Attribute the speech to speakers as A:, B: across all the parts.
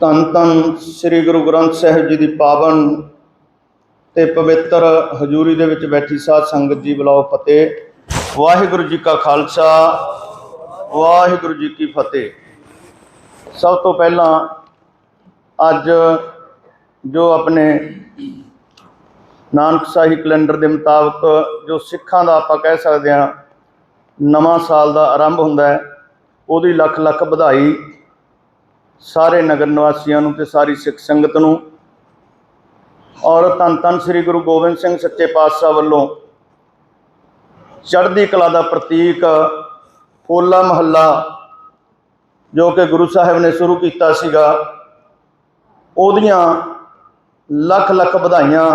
A: ਧੰਨ ਧੰਨ ਸ੍ਰੀ ਗੁਰੂ ਗ੍ਰੰਥ ਸਾਹਿਬ ਜੀ ਦੀ ਪਾਵਨ ਤੇ ਪਵਿੱਤਰ ਹਜ਼ੂਰੀ ਦੇ ਵਿੱਚ ਬੈਠੀ ਸਾਧ ਸੰਗਤ ਜੀ ਬੁਲਾਓ ਫਤਿਹ। ਵਾਹਿਗੁਰੂ ਜੀ ਕਾ ਖਾਲਸਾ, ਵਾਹਿਗੁਰੂ ਜੀ ਕੀ ਫਤਿਹ। ਸਭ ਤੋਂ ਪਹਿਲਾਂ ਅੱਜ ਜੋ ਆਪਣੇ ਨਾਨਕ ਸਾਹੀ ਕੈਲੰਡਰ ਦੇ ਮੁਤਾਬਕ ਜੋ ਸਿੱਖਾਂ ਦਾ ਆਪਾਂ ਕਹਿ ਸਕਦੇ ਹਾਂ, ਨਵਾਂ ਸਾਲ ਦਾ ਆਰੰਭ ਹੁੰਦਾ ਹੈ, ਉਹਦੀ ਲੱਖ ਲੱਖ ਵਧਾਈ ਸਾਰੇ ਨਗਰ ਨਿਵਾਸੀਆਂ ਨੂੰ ਤੇ ਸਾਰੀ ਸਿੱਖ ਸੰਗਤ ਨੂੰ ਔਰ ਧੰਨ ਧੰਨ ਸ੍ਰੀ ਗੁਰੂ ਗੋਬਿੰਦ ਸਿੰਘ ਸੱਚੇ ਪਾਤਸ਼ਾਹ ਵੱਲੋਂ ਚੜ੍ਹਦੀ ਕਲਾ ਦਾ ਪ੍ਰਤੀਕ ਹੋਲਾ ਮਹੱਲਾ, ਜੋ ਕਿ ਗੁਰੂ ਸਾਹਿਬ ਨੇ ਸ਼ੁਰੂ ਕੀਤਾ ਸੀਗਾ, ਉਹਦੀਆਂ ਲੱਖ ਲੱਖ ਵਧਾਈਆਂ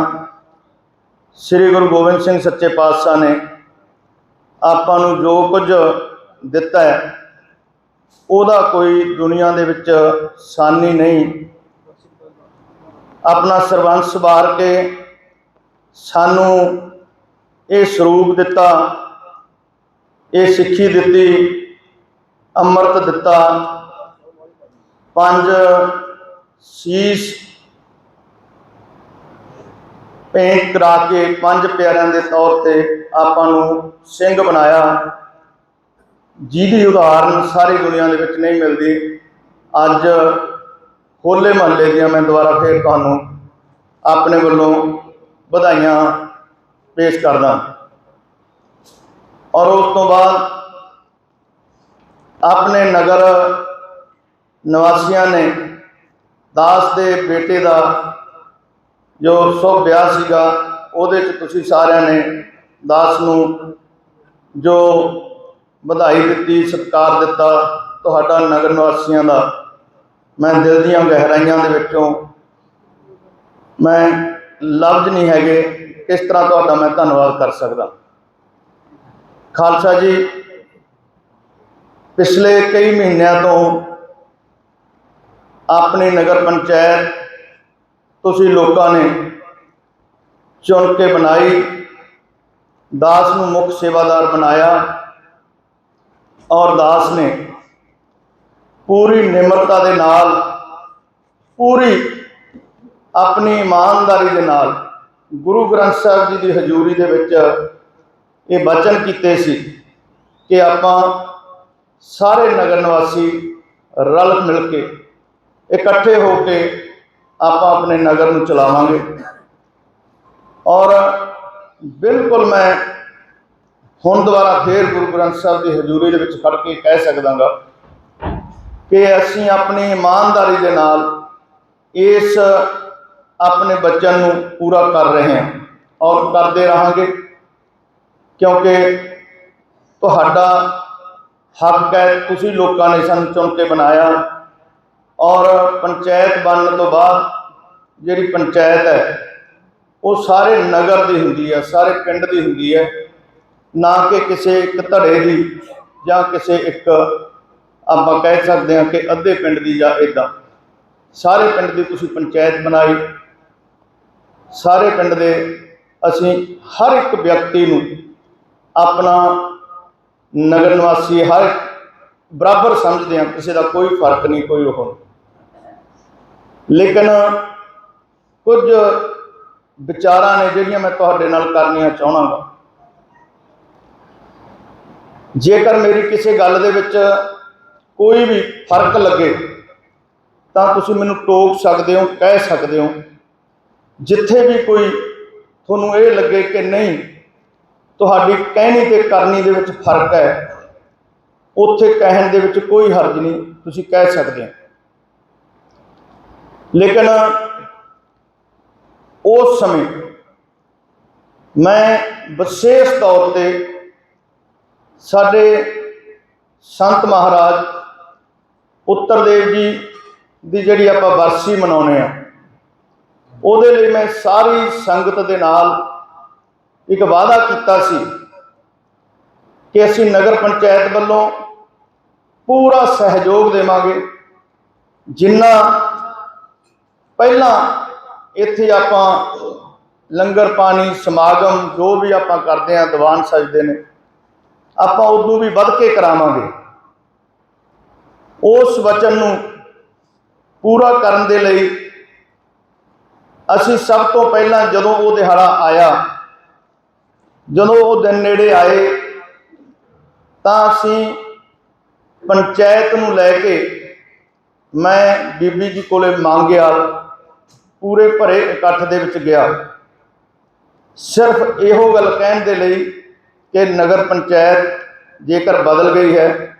A: ਸ੍ਰੀ ਗੁਰੂ ਗੋਬਿੰਦ ਸਿੰਘ ਸੱਚੇ ਪਾਤਸ਼ਾਹ ਨੇ ਆਪਾਂ ਨੂੰ ਜੋ ਕੁਝ ਦਿੱਤਾ ਹੈ ਉਹਦਾ ਕੋਈ ਦੁਨੀਆ ਦੇ ਵਿੱਚ ਸਾਨੀ ਨਹੀਂ। ਆਪਣਾ ਸਰਬੰਸ ਵਾਰ ਕੇ ਸਾਨੂੰ ਇਹ ਸਰੂਪ ਦਿੱਤਾ, ਇਹ ਸਿੱਖੀ ਦਿੱਤੀ, ਅੰਮ੍ਰਿਤ ਦਿੱਤਾ। ਪੰਜ ਸੀਸ ਪੇਂਟ ਕਰਾ ਕੇ ਪੰਜ ਪਿਆਰਿਆਂ ਦੇ ਤੌਰ ਤੇ ਆਪਾਂ ਨੂੰ ਸਿੰਘ ਬਣਾਇਆ। ਜਿਹਦੀ ਉਦਾਹਰਨ ਸਾਰੀ ਦੁਨੀਆ ਦੇ ਵਿੱਚ ਨਹੀਂ ਮਿਲਦੀ, ਅੱਜ ਹੋਲੇ ਮਹੱਲੇ ਦੀਆਂ ਮੈਂ ਦੁਬਾਰਾ ਫੇਰ ਤੁਹਾਨੂੰ ਆਪਣੇ ਵੱਲੋਂ ਵਧਾਈਆਂ ਪੇਸ਼ ਕਰਦਾ ਔਰ ਉਸ ਤੋਂ ਬਾਅਦ ਆਪਣੇ ਨਗਰ ਨਿਵਾਸੀਆਂ ਨੇ ਦਾਸ ਦੇ ਬੇਟੇ ਦਾ ਜੋ ਸ਼ੁਭ ਵਿਆਹ ਸੀਗਾ, ਉਹਦੇ 'ਚ ਤੁਸੀਂ ਸਾਰਿਆਂ ਨੇ ਦਾਸ ਨੂੰ ਜੋ ਵਧਾਈ ਦਿੱਤੀ, ਸਤਿਕਾਰ ਦਿੱਤਾ ਤੁਹਾਡਾ ਨਗਰ ਨਿਵਾਸੀਆਂ ਦਾ। ਮੈਂ ਦਿਲ ਦੀਆਂ ਗਹਿਰਾਈਆਂ ਦੇ ਵਿੱਚੋਂ ਮੈਂ ਲਫ਼ਜ਼ ਨਹੀਂ ਹੈਗੇ ਕਿਸ ਤਰ੍ਹਾਂ ਤੁਹਾਡਾ ਮੈਂ ਧੰਨਵਾਦ ਕਰ ਸਕਦਾ। ਖਾਲਸਾ ਜੀ, ਪਿਛਲੇ ਕਈ ਮਹੀਨਿਆਂ ਤੋਂ ਆਪਣੀ ਨਗਰ ਪੰਚਾਇਤ ਤੁਸੀਂ ਲੋਕਾਂ ਨੇ ਚੁਣ ਕੇ ਬਣਾਈ, ਦਾਸ ਨੂੰ ਮੁੱਖ ਸੇਵਾਦਾਰ ਬਣਾਇਆ। ਔਰ ਦਾਸ ਨੇ ਪੂਰੀ ਨਿਮਰਤਾ ਦੇ ਨਾਲ, ਪੂਰੀ ਆਪਣੀ ਇਮਾਨਦਾਰੀ ਦੇ ਨਾਲ ਗੁਰੂ ਗ੍ਰੰਥ ਸਾਹਿਬ ਜੀ ਦੀ ਹਜ਼ੂਰੀ ਦੇ ਵਿੱਚ ਇਹ ਬਚਨ ਕੀਤੇ ਸੀ ਕਿ ਆਪਾਂ ਸਾਰੇ ਨਗਰ ਨਿਵਾਸੀ ਰਲ ਮਿਲ ਕੇ ਇਕੱਠੇ ਹੋ ਕੇ ਆਪਾਂ ਆਪਣੇ ਨਗਰ ਨੂੰ ਚਲਾਵਾਂਗੇ। ਔਰ ਬਿਲਕੁਲ ਮੈਂ ਹੁਣ ਦੁਬਾਰਾ ਫੇਰ ਗੁਰੂ ਗ੍ਰੰਥ ਸਾਹਿਬ ਦੀ ਹਜ਼ੂਰੀ ਦੇ ਵਿੱਚ ਖੜ ਕੇ ਕਹਿ ਸਕਦਾਗਾ ਕਿ ਅਸੀਂ ਆਪਣੀ ਇਮਾਨਦਾਰੀ ਦੇ ਨਾਲ ਇਸ ਆਪਣੇ ਬੱਚਨ ਨੂੰ ਪੂਰਾ ਕਰ ਰਹੇ ਹਾਂ ਔਰ ਕਰਦੇ ਰਹਾਂਗੇ ਕਿਉਂਕਿ ਤੁਹਾਡਾ ਹੱਕ ਹੈ, ਤੁਸੀਂ ਲੋਕਾਂ ਨੇ ਸਾਨੂੰ ਚੁਣ ਕੇ ਬਣਾਇਆ ਔਰ ਪੰਚਾਇਤ ਬਣਨ ਤੋਂ ਬਾਅਦ ਜਿਹੜੀ ਪੰਚਾਇਤ ਹੈ, ਉਹ ਸਾਰੇ ਨਗਰ ਦੀ ਹੁੰਦੀ ਹੈ, ਸਾਰੇ ਪਿੰਡ ਦੀ ਹੁੰਦੀ ਹੈ। ਨਾ ਕਿ ਕਿਸੇ ਇੱਕ ਧੜੇ ਦੀ ਜਾਂ ਕਿਸੇ ਇੱਕ ਆਪਾਂ ਕਹਿ ਸਕਦੇ ਹਾਂ ਕਿ ਅੱਧੇ ਪਿੰਡ ਦੀ ਜਾਂ ਇਦਾਂ ਸਾਰੇ ਪਿੰਡ ਦੀ ਤੁਸੀਂ ਪੰਚਾਇਤ ਬਣਾਈ। ਸਾਰੇ ਪਿੰਡ ਦੇ ਅਸੀਂ ਹਰ ਇੱਕ ਵਿਅਕਤੀ ਨੂੰ ਆਪਣਾ ਨਗਰ ਨਿਵਾਸੀ ਹਰ ਬਰਾਬਰ ਸਮਝਦੇ ਹਾਂ, ਕਿਸੇ ਦਾ ਕੋਈ ਫ਼ਰਕ ਨਹੀਂ, ਕੋਈ ਉਹ ਲੇਕਿਨ ਕੁਝ ਵਿਚਾਰਾਂ ਨੇ ਜਿਹੜੀਆਂ ਮੈਂ ਤੁਹਾਡੇ ਨਾਲ ਕਰਨੀਆਂ ਚਾਹਣਾਗਾ ਜੇਕਰ ਮੇਰੀ ਕਿਸੇ ਗੱਲ ਦੇ ਵਿੱਚ ਕੋਈ ਵੀ ਫ਼ਰਕ ਲੱਗੇ, ਤਾਂ ਤੁਸੀਂ ਮੈਨੂੰ ਟੋਕ ਸਕਦੇ ਹੋ, ਕਹਿ ਸਕਦੇ ਹੋ। ਜਿੱਥੇ ਵੀ ਕੋਈ ਤੁਹਾਨੂੰ ਇਹ ਲੱਗੇ ਕਿ ਨਹੀਂ, ਤੁਹਾਡੀ ਕਹਿਣੀ ਤੇ ਕਰਨੀ ਦੇ ਵਿੱਚ ਫ਼ਰਕ ਹੈ, ਉੱਥੇ ਕਹਿਣ ਦੇ ਵਿੱਚ ਕੋਈ ਹਰਜ ਨਹੀਂ, ਤੁਸੀਂ ਕਹਿ ਸਕਦੇ ਹੋ। ਲੇਕਿਨ ਉਸ ਸਮੇਂ ਮੈਂ ਵਿਸ਼ੇਸ਼ ਤੌਰ ਤੇ ਸਾਡੇ ਸੰਤ ਮਹਾਰਾਜ ਉੱਤਰ ਦੇਵ ਜੀ ਦੀ ਜਿਹੜੀ ਆਪਾਂ ਵਰਸੀ ਮਨਾਉਨੇ ਆ ਉਹਦੇ ਲਈ ਮੈਂ ਸਾਰੀ ਸੰਗਤ ਦੇ ਨਾਲ ਇੱਕ ਵਾਅਦਾ ਕੀਤਾ ਸੀ ਕਿ ਅਸੀਂ ਨਗਰ ਪੰਚਾਇਤ ਵੱਲੋਂ ਪੂਰਾ ਸਹਿਯੋਗ ਦੇਵਾਂਗੇ। ਜਿੰਨਾ ਪਹਿਲਾਂ ਇੱਥੇ ਆਪਾਂ ਲੰਗਰ ਪਾਣੀ ਸਮਾਗਮ ਜੋ ਵੀ ਆਪਾਂ ਕਰਦੇ ਆਂ ਦੀਵਾਨ ਸਜਦੇ ਨੇ ਆਪਾਂ ਉਦੋਂ ਵੀ ਵੱਧ ਕੇ ਕਰਾਵਾਂਗੇ। ਉਸ ਵਚਨ ਨੂੰ ਪੂਰਾ ਕਰਨ ਦੇ ਲਈ ਅਸੀਂ ਸਭ ਤੋਂ ਪਹਿਲਾਂ ਜਦੋਂ ਉਹ ਦਿਹਾੜਾ ਆਇਆ, ਜਦੋਂ ਉਹ ਦਿਨ ਨੇੜੇ ਆਏ, ਤਾਂ ਅਸੀਂ ਪੰਚਾਇਤ ਨੂੰ ਲੈ ਕੇ ਮੈਂ ਬੀਬੀ ਜੀ ਕੋਲੇ ਮੰਗਿਆ ਪੂਰੇ ਭਰੇ ਇਕੱਠ ਦੇ ਵਿੱਚ ਗਿਆ। ਸਿਰਫ ਇਹੋ ਗੱਲ ਕਹਿਣ ਦੇ ਲਈ ਕਿ ਨਗਰ ਪੰਚਾਇਤ ਜੇਕਰ ਬਦਲ ਗਈ ਹੈ,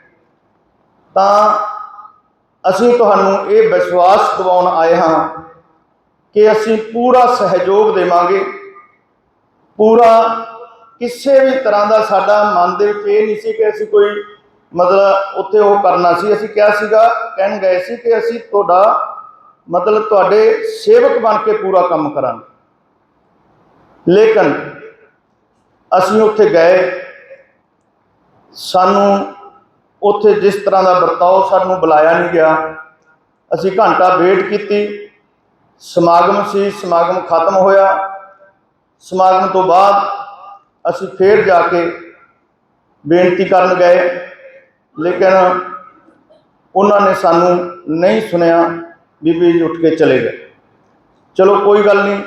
A: ਤਾਂ ਅਸੀਂ ਤੁਹਾਨੂੰ ਇਹ ਵਿਸ਼ਵਾਸ ਦਿਵਾਉਣ ਆਏ ਹਾਂ ਕਿ ਅਸੀਂ ਪੂਰਾ ਸਹਿਯੋਗ ਦੇਵਾਂਗੇ। ਪੂਰਾ ਕਿਸੇ ਵੀ ਤਰ੍ਹਾਂ ਦਾ ਸਾਡਾ ਮਨ ਦੇ ਵਿੱਚ ਇਹ ਨਹੀਂ ਸੀ ਕਿ ਅਸੀਂ ਕੋਈ ਮਤਲਬ ਉੱਥੇ ਉਹ ਕਰਨਾ ਸੀ। ਅਸੀਂ ਕਿਹਾ ਸੀਗਾ, ਕਹਿਣ ਗਏ ਸੀ ਕਿ ਅਸੀਂ ਤੁਹਾਡਾ ਮਤਲਬ ਤੁਹਾਡੇ ਸੇਵਕ ਬਣ ਕੇ ਪੂਰਾ ਕੰਮ ਕਰਾਂਗੇ। ਲੇਕਿਨ ਅਸੀਂ ਉੱਥੇ ਗਏ। ਸਾਨੂੰ ਉੱਥੇ ਜਿਸ ਤਰ੍ਹਾਂ ਦਾ ਵਰਤਾਓ ਸਾਨੂੰ ਬੁਲਾਇਆ ਨਹੀਂ ਗਿਆ। ਅਸੀਂ ਘੰਟਾ ਵੇਟ ਕੀਤੀ। ਸਮਾਗਮ ਸੀ, ਸਮਾਗਮ ਖਤਮ ਹੋਇਆ। ਸਮਾਗਮ ਤੋਂ ਬਾਅਦ ਅਸੀਂ ਫੇਰ ਜਾ ਕੇ ਬੇਨਤੀ ਕਰਨ ਗਏ। ਲੇਕਿਨ ਉਹਨਾਂ ਨੇ ਸਾਨੂੰ ਨਹੀਂ ਸੁਣਿਆ ਬੀਬੀ ਉੱਠ ਕੇ ਚਲੇ ਗਏ। ਚਲੋ ਕੋਈ ਗੱਲ ਨਹੀਂ।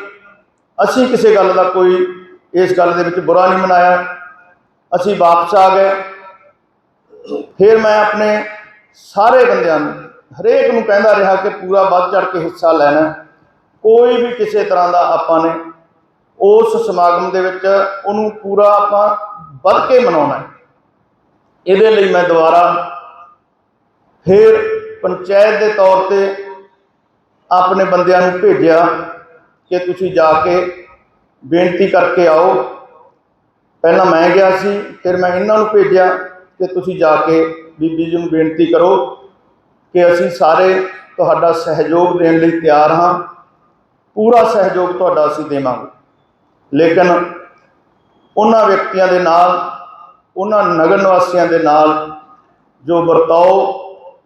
A: ਅਸੀਂ ਕਿਸੇ ਗੱਲ ਦਾ ਕੋਈ ਇਸ ਗੱਲ ਦੇ ਵਿੱਚ ਬੁਰਾ ਨਹੀਂ ਮਨਾਇਆ। ਅਸੀਂ ਵਾਪਸ ਆ ਗਏ। ਫਿਰ ਮੈਂ ਆਪਣੇ ਸਾਰੇ ਬੰਦਿਆਂ ਨੂੰ, ਹਰੇਕ ਨੂੰ ਕਹਿੰਦਾ ਰਿਹਾ ਕਿ ਪੂਰਾ ਵੱਧ ਚੜ ਕੇ ਹਿੱਸਾ ਲੈਣਾ। ਕੋਈ ਵੀ ਕਿਸੇ ਤਰ੍ਹਾਂ ਦਾ ਆਪਾਂ ਨੇ ਉਸ ਸਮਾਗਮ ਦੇ ਵਿੱਚ ਉਹਨੂੰ ਪੂਰਾ ਆਪਾਂ ਵੱਧ ਕੇ ਮਨਾਉਣਾ ਇਹਦੇ ਲਈ ਮੈਂ ਦੁਬਾਰਾ ਫਿਰ ਪੰਚਾਇਤ ਦੇ ਤੌਰ ਤੇ ਆਪਣੇ ਬੰਦਿਆਂ ਨੂੰ ਭੇਜਿਆ ਕਿ ਤੁਸੀਂ ਜਾ ਕੇ ਬੇਨਤੀ ਕਰਕੇ ਆਓ। ਪਹਿਲਾਂ ਮੈਂ ਗਿਆ ਸੀ, ਫਿਰ ਮੈਂ ਇਹਨਾਂ ਨੂੰ ਭੇਜਿਆ ਕਿ ਤੁਸੀਂ ਜਾ ਕੇ ਬੀਬੀ ਜੀ ਨੂੰ ਬੇਨਤੀ ਕਰੋ ਕਿ ਅਸੀਂ ਸਾਰੇ ਤੁਹਾਡਾ ਸਹਿਯੋਗ ਦੇਣ ਲਈ ਤਿਆਰ ਹਾਂ। ਪੂਰਾ ਸਹਿਯੋਗ ਤੁਹਾਡਾ ਅਸੀਂ ਦੇਵਾਂਗੇ। ਲੇਕਿਨ ਉਹਨਾਂ ਵਿਅਕਤੀਆਂ ਦੇ ਨਾਲ, ਉਹਨਾਂ ਨਗਰ ਨਿਵਾਸੀਆਂ ਦੇ ਨਾਲ ਜੋ ਵਰਤਾਓ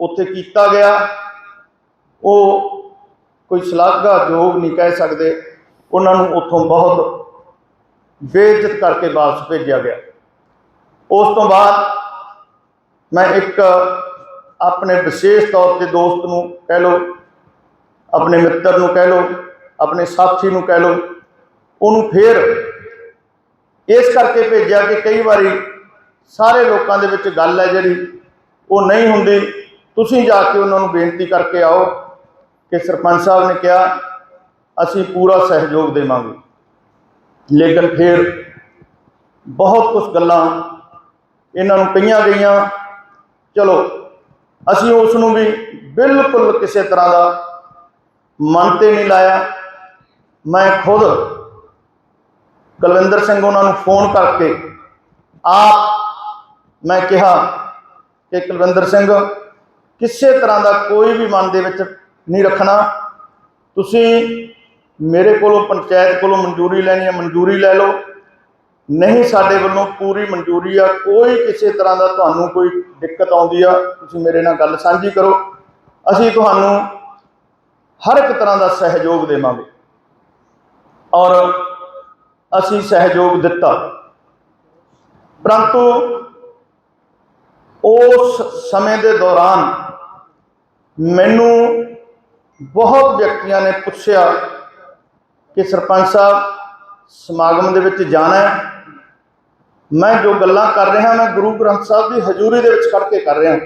A: ਉੱਥੇ ਕੀਤਾ ਗਿਆ, ਉਹ ਕੋਈ ਸ਼ਲਾਘਾਯੋਗ ਨਹੀਂ ਕਹਿ ਸਕਦੇ। ਉਹਨਾਂ ਨੂੰ ਉੱਥੋਂ ਬਹੁਤ ਬੇਇੱਜ਼ਤ ਕਰਕੇ ਵਾਪਸ ਭੇਜਿਆ ਗਿਆ। ਉਸ ਤੋਂ ਬਾਅਦ ਮੈਂ ਇੱਕ ਆਪਣੇ ਵਿਸ਼ੇਸ਼ ਤੌਰ ਤੇ ਦੋਸਤ ਨੂੰ ਕਹਿ ਲਓ, ਆਪਣੇ ਮਿੱਤਰ ਨੂੰ ਕਹਿ ਲਓ, ਆਪਣੇ ਸਾਥੀ ਨੂੰ ਕਹਿ ਲਓ, ਉਹਨੂੰ ਫੇਰ ਇਸ ਕਰਕੇ ਭੇਜਿਆ ਕਿ ਕਈ ਵਾਰੀ ਸਾਰੇ ਲੋਕਾਂ ਦੇ ਵਿੱਚ ਗੱਲ ਹੈ ਜਿਹੜੀ ਉਹ ਨਹੀਂ ਹੁੰਦੀ। ਤੁਸੀਂ ਜਾ ਕੇ ਉਹਨਾਂ ਨੂੰ ਬੇਨਤੀ ਕਰਕੇ ਆਓ ਕਿ ਸਰਪੰਚ ਸਾਹਿਬ ਨੇ ਕਿਹਾ ਅਸੀਂ ਪੂਰਾ ਸਹਿਯੋਗ ਦੇਵਾਂਗੇ। ਲੇਕਿਨ ਫਿਰ ਬਹੁਤ ਕੁਝ ਗੱਲਾਂ ਇਹਨਾਂ ਨੂੰ ਕਹੀਆਂ ਗਈਆਂ, ਚਲੋ ਅਸੀਂ ਉਸ ਨੂੰ ਵੀ ਬਿਲਕੁਲ ਕਿਸੇ ਤਰ੍ਹਾਂ ਦਾ ਮਨ ਤੇ ਨਹੀਂ ਲਾਇਆ। ਮੈਂ ਖੁਦ ਕੁਲਵਿੰਦਰ ਸਿੰਘ ਉਹਨਾਂ ਨੂੰ ਫੋਨ ਕਰਕੇ ਆਪ ਮੈਂ ਕਿਹਾ ਕਿ ਕੁਲਵਿੰਦਰ ਸਿੰਘ, ਕਿਸੇ ਤਰ੍ਹਾਂ ਦਾ ਕੋਈ ਵੀ ਮਨ ਦੇ ਵਿੱਚ ਨਹੀਂ ਰੱਖਣਾ। ਤੁਸੀਂ ਮੇਰੇ ਕੋਲੋਂ ਪੰਚਾਇਤ ਕੋਲੋਂ ਮਨਜ਼ੂਰੀ ਲੈਣੀ ਹੈ, ਮਨਜ਼ੂਰੀ ਲੈ ਲਓ। ਨਹੀਂ, ਸਾਡੇ ਵੱਲੋਂ ਪੂਰੀ ਮਨਜ਼ੂਰੀ ਆ। ਕੋਈ ਕਿਸੇ ਤਰ੍ਹਾਂ ਦਾ ਤੁਹਾਨੂੰ ਕੋਈ ਦਿੱਕਤ ਆਉਂਦੀ ਆ, ਤੁਸੀਂ ਮੇਰੇ ਨਾਲ ਗੱਲ ਸਾਂਝੀ ਕਰੋ। ਅਸੀਂ ਤੁਹਾਨੂੰ ਹਰ ਇੱਕ ਤਰ੍ਹਾਂ ਦਾ ਸਹਿਯੋਗ ਦੇਵਾਂਗੇ। ਔਰ ਅਸੀਂ ਸਹਿਯੋਗ ਦਿੱਤਾ। ਪਰੰਤੂ ਉਸ ਸਮੇਂ ਦੇ ਦੌਰਾਨ ਮੈਨੂੰ ਬਹੁਤ ਵਿਅਕਤੀਆਂ ਨੇ ਪੁੱਛਿਆ ਕਿ ਸਰਪੰਚ ਸਾਹਿਬ, ਸਮਾਗਮ ਦੇ ਵਿੱਚ ਜਾਣਾ ਹੈ। ਮੈਂ ਜੋ ਗੱਲਾਂ ਕਰ ਰਿਹਾ ਮੈਂ ਗੁਰੂ ਗ੍ਰੰਥ ਸਾਹਿਬ ਦੀ ਹਜ਼ੂਰੀ ਦੇ ਵਿੱਚ ਖੜ ਕੇ ਕਰ ਰਿਹਾ